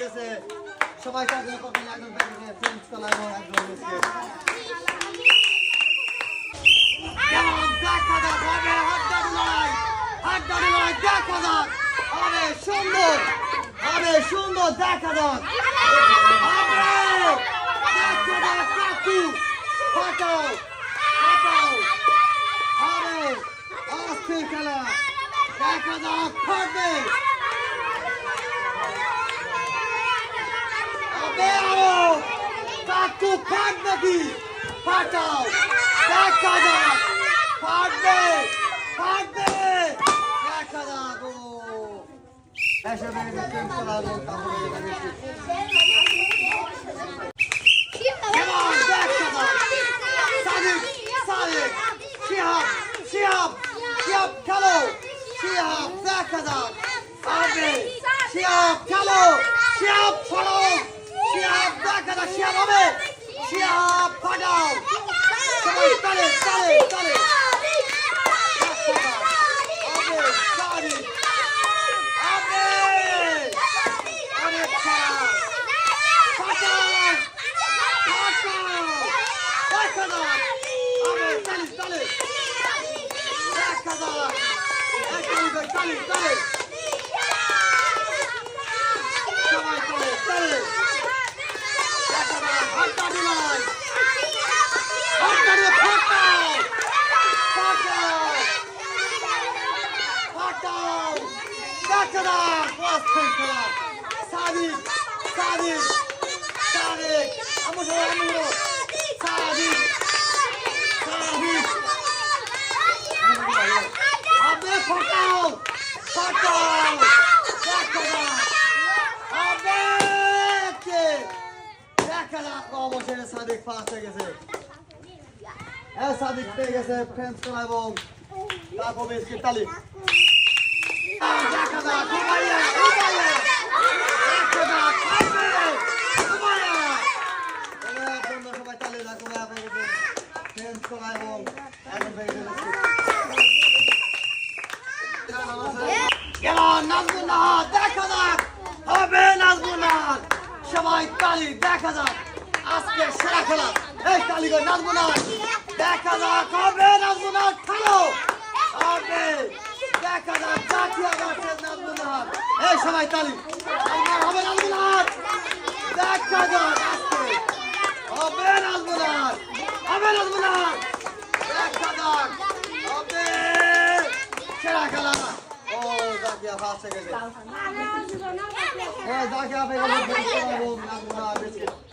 গেছে। সবাই দেখা যাক সুন্দর হবে সুন্দর দেখা যাক দেখা যাক Romero! Kaku Parnabi! Patal! Dakada! Parne! Parne! Dakada bu! Her şey benim için kolay olsun. Kemal Dakada! Sadık! Sadık! Şihab! Şihab! Şihab Kalo! Şihab Dakada! Abi! Şihab Kalo! Şihab Kalo! Kasia Robel! Sia Pagał! Dalej, dalej, dalej, dalej! Dalej, dalej! Arkada bas kanka. Sadik. Sadik. Sadik. Ama sadi sadi Sadik. Abi portal. Portal. Portal. Abi. Yakala. Vamos Sadi, Sadik faça gezi. É sadi pega esse pênis com a mão. Tá com o mesmo tá ali. সবাই না দেখা যাক আজকে সেরা খেলা এই তালি করে নাচবো দেখা যাক হবে নাচবো না খেলো مرحبا ايطالي مرحبا البولار ذاك قدر اسكت وبين البولار وبين البولار ذاك قدر وبين شرع كلامك اوه ذاك يا فاسق ذاك يا فاسق